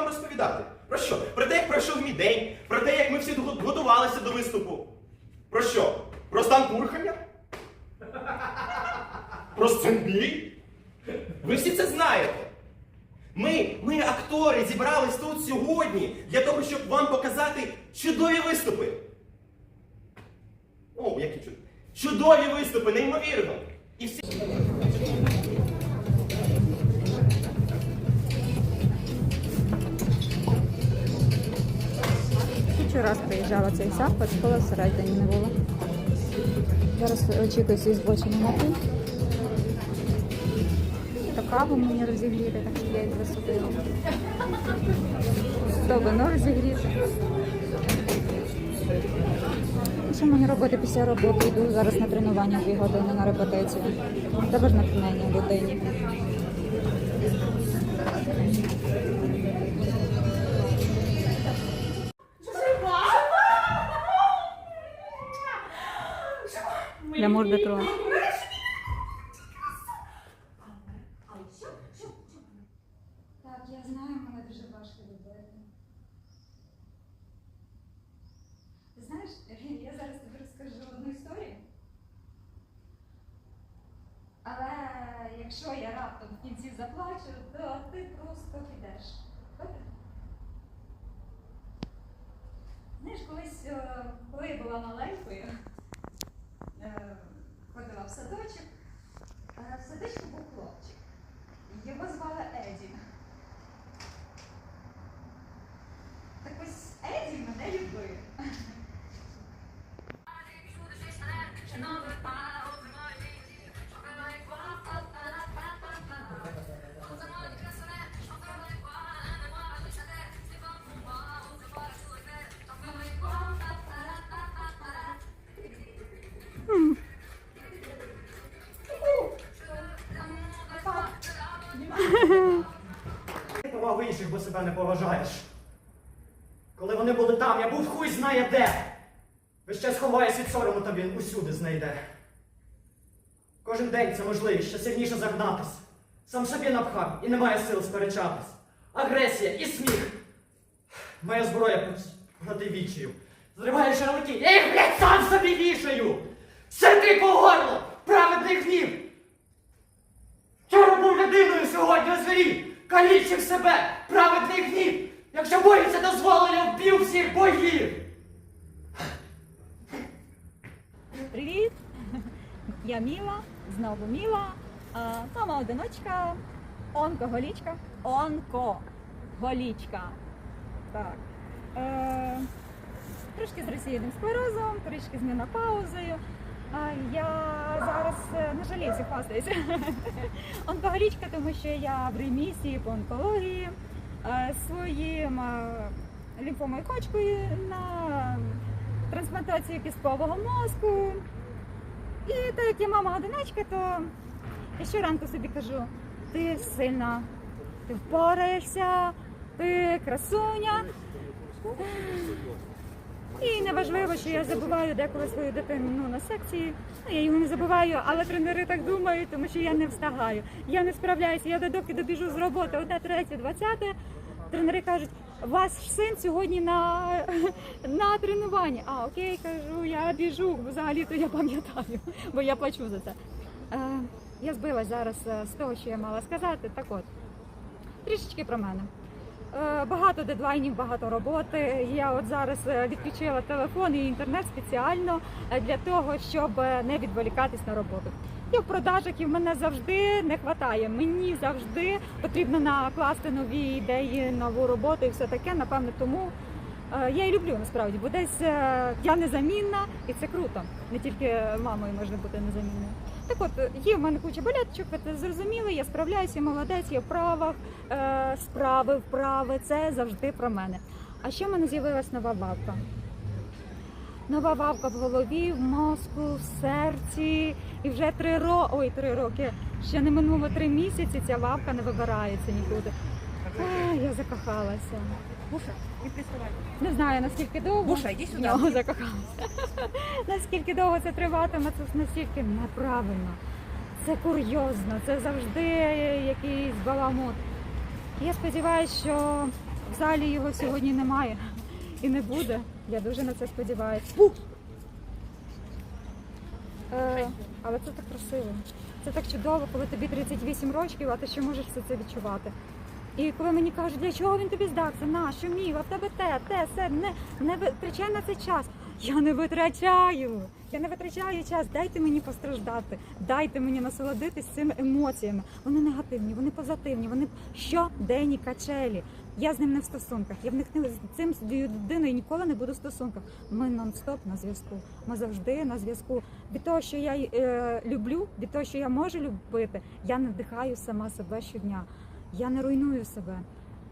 вам розповідати? Про що? Про те, як пройшов мій день, про те, як ми всі готувалися до виступу. Про що? Про стан курхання? Про сценбій? Ви всі це знаєте. Ми, ми, актори, зібрались тут сьогодні для того, щоб вам показати чудові виступи. О, які чудові. Чудові виступи, неймовірно. І всі. Ще раз приїжджала цей заклад, школа всередині не було. Зараз очікую свій збочений напій. Та каву мені розігріти, так що я їх засудила. То вино розігріти. Що мені робити після роботи? Йду зараз на тренування дві години на репетицію. Треба ж натхнення людині. De toi. Так, я знаю, мене дуже важко любити. Знаєш, я зараз тобі розкажу одну історію. Але якщо я раптом в кінці заплачу, то ти просто підеш. Добре? Знаєш, колись, е, коли я була маленькою, е, ходила в садочок, е, в садочку був хлопчик. Його звали Еді. Себе не поважаєш. Коли вони були там, я був хуй знає де. Весь час ховаюсь від сорому, та він усюди знайде. Кожен день це можливість ще сильніше загнатись. Сам собі напхав і немає сил сперечатись. Агресія і сміх. Моя зброя проти вічію. Зриваю шаровики, я їх, блядь, сам собі вішаю! Сиди по горло! Праведний гнів! Вчора був людиною сьогодні озвірів, калічив себе, праведний гнів. Якщо боїться дозволення, вб'ю всіх богів. Привіт! Я Міла, знову Міла, а, мама одиночка, онкоголічка, онкоголічка. Так. Е, трошки з російним склерозом, трішки з менопаузою. А я зараз е, на жалівці хвастаюся. Онкоголічка, тому що я в ремісії по онкології е, своїм е, лімфомою кочкою на трансплантацію кісткового мозку. І так як я мама одиначка, то я щоранку собі кажу, ти сильна, ти впораєшся, ти красуня. І неважливо, що я забуваю деколи свою дитину ну, на секції. Ну, я його не забуваю, але тренери так думають, тому що я не встигаю. Я не справляюся. Я доки добіжу з роботи, одне, третє, двадцяте. Тренери кажуть, ваш син сьогодні на, на тренуванні. А окей, кажу, я біжу. Взагалі то я пам'ятаю, бо я плачу за це. Е, я збилась зараз е, з того, що я мала сказати. Так от, трішечки про мене. Е, Багато дедлайнів, багато роботи. Я от зараз е, відключила телефон і інтернет спеціально е, для того, щоб не відволікатись на роботу. Я в продажах і в мене завжди не вистачає. Мені завжди потрібно накласти нові ідеї, нову роботу і все таке. Напевно, тому я і люблю насправді, бо десь я незамінна, і це круто. Не тільки мамою можна бути незамінною. Так от, є в мене куча болячок, це зрозуміли, я справляюся, я молодець, я в правах, е, справи, вправи, це завжди про мене. А ще в мене з'явилась нова вавка. Нова вавка в голові, в мозку, в серці. І вже три роки, ой, три роки, ще не минуло три місяці, ця вавка не вибирається нікуди. А, я закохалася. Буша, не приставай. Не знаю наскільки довго Буша, йди сюди. нього закохалася. наскільки довго це триватиме, це настільки неправильно. Це курйозно, це завжди якийсь баламут. Я сподіваюся, що В залі його сьогодні немає і не буде. Я дуже на це сподіваюся. Е, але це так красиво. Це так чудово, коли тобі 38 років, а ти ще можеш все це відчувати. І коли мені кажуть, для чого він тобі здався? На, що мів, а в тебе те, те, все, не, не витрачай на це час. Я не витрачаю. Я не витрачаю час. Дайте мені постраждати, дайте мені насолодитись цими емоціями. Вони негативні, вони позитивні, вони щоденні качелі. Я з ним не в стосунках. Я в них не з цим людиною ніколи не буду в стосунках. Ми нон-стоп на зв'язку. Ми завжди на зв'язку. Від того, що я е, люблю, від того, що я можу любити, я не вдихаю сама себе щодня. Я не руйную себе.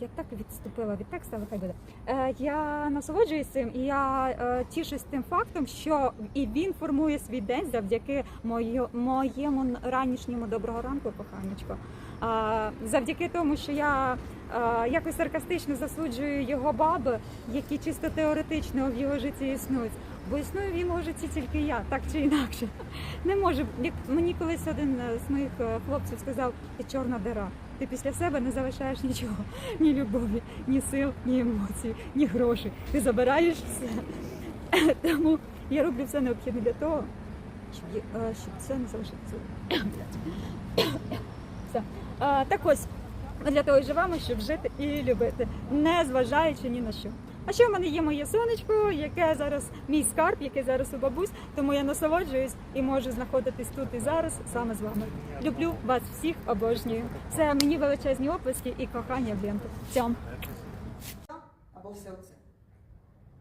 Я так відступила від тексту, але хай буде. Е, я насолоджуюсь цим, і я е, тішусь тим фактом, що і він формує свій день завдяки мою, моєму ранішньому доброго ранку, коханечко. А, завдяки тому, що я е, якось саркастично засуджую його баби, які чисто теоретично в його житті існують. Бо існую в його житті тільки я, так чи інакше. Не можу. Як мені колись один е, з моїх е, хлопців сказав, ти чорна дира. Ти після себе не залишаєш нічого, ні любові, ні сил, ні емоцій, ні грошей. Ти забираєш все. Тому я роблю все необхідне для того, щоб, е, щоб це не залишилося. Все. А, так ось, ми для того і живемо, щоб жити і любити, не зважаючи ні на що. А ще в мене є моє сонечко, яке зараз мій скарб, який зараз у бабусь, тому я насолоджуюсь і можу знаходитись тут і зараз саме з вами. Люблю вас всіх, обожнюю. Це мені величезні оплески і кохання в ленту. Цьом. або все оце.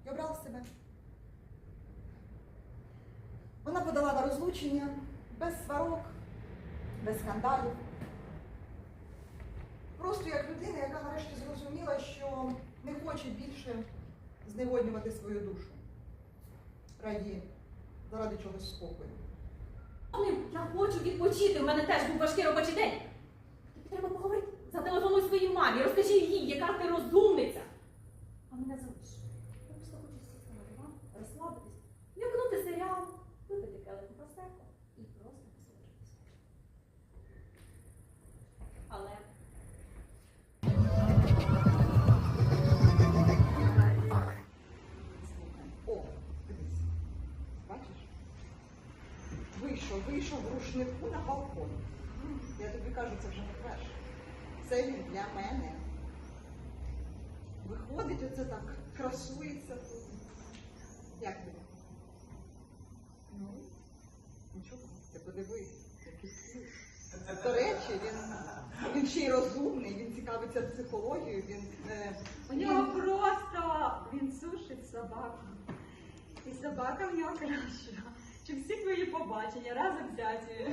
І обрала себе. Вона подала на розлучення без сварок, без скандалів. Просто як людина, яка нарешті зрозуміла, що не хоче більше зневоднювати свою душу. Раді заради чогось спокою. Я хочу відпочити. У мене теж був важкий робочий день. Вийшов, вийшов в рушнику на балкон. Я тобі кажу, це вже не перше. Це він для мене. Виходить оце так, красується тут. Як тобі? Ну, нічого, ти подивись, який кіт. До речі, він, він ще й розумний, він цікавиться психологією, він. Е, У нього просто він сушить собаку. І собака в нього краща. Чи всі твої побачення разом взяті.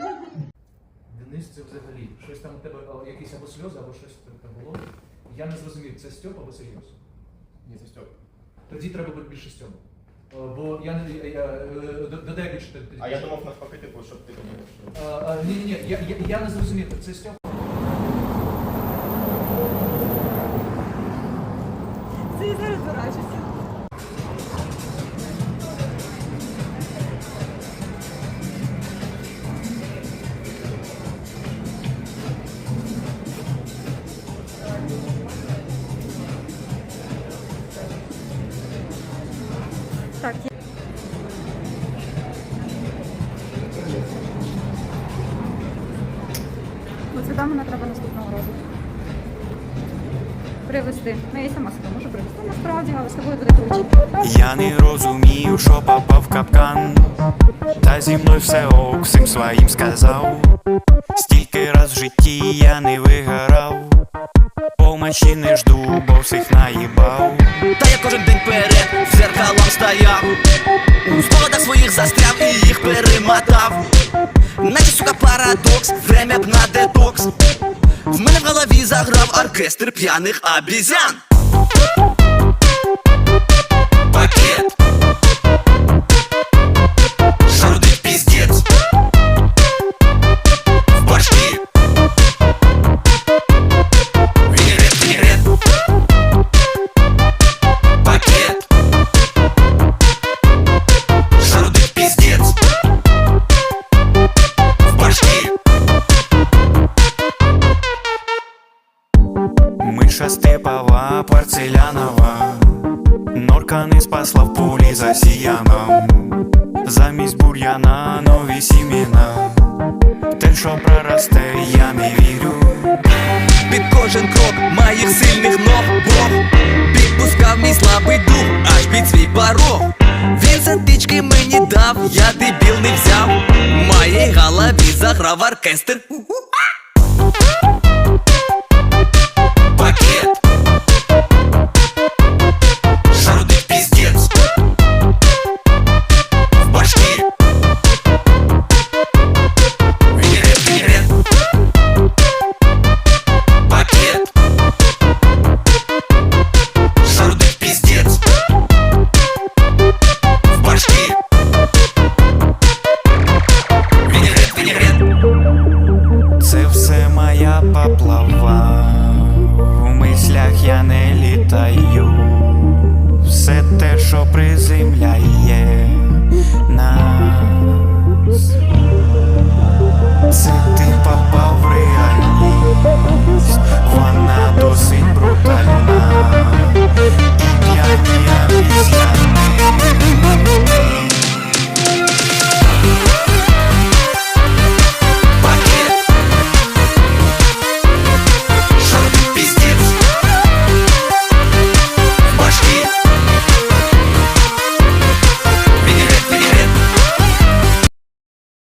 Денис, це взагалі щось там у тебе а, якісь або сльози, або щось там було. Я не зрозумів, це Стьоп або серйоз. Ні, це Стьоп. Тоді треба бути більше Стьопу. Е, Бо я не я, е, д- додай більше. А я думав навпаки, типу, щоб ти думав. Ні, ні, ні, я, я, я не зрозумів, це Стьоп. Привезти. Ну, я сама себе можу привезти насправді, але з тобою буде круче. Я не розумію, що попав в капкан. Та зі мною все ок, всім своїм сказав. Стільки раз в житті я не вигорав. Помочі не жду, бо всіх наїбав. Та я кожен день перед зеркалом стояв У спогадах своїх застряв і їх перемотав Наче сука парадокс, время б на детокс В мене в голові заграв оркестр п'яних обізян. Пакет що проросте, я не вірю. Під кожен крок моїх сильних ног Бог підпускав мій слабий дух аж під свій порог. Він сантички мені дав, я дебіл не взяв. В Моїй голові заграв оркестр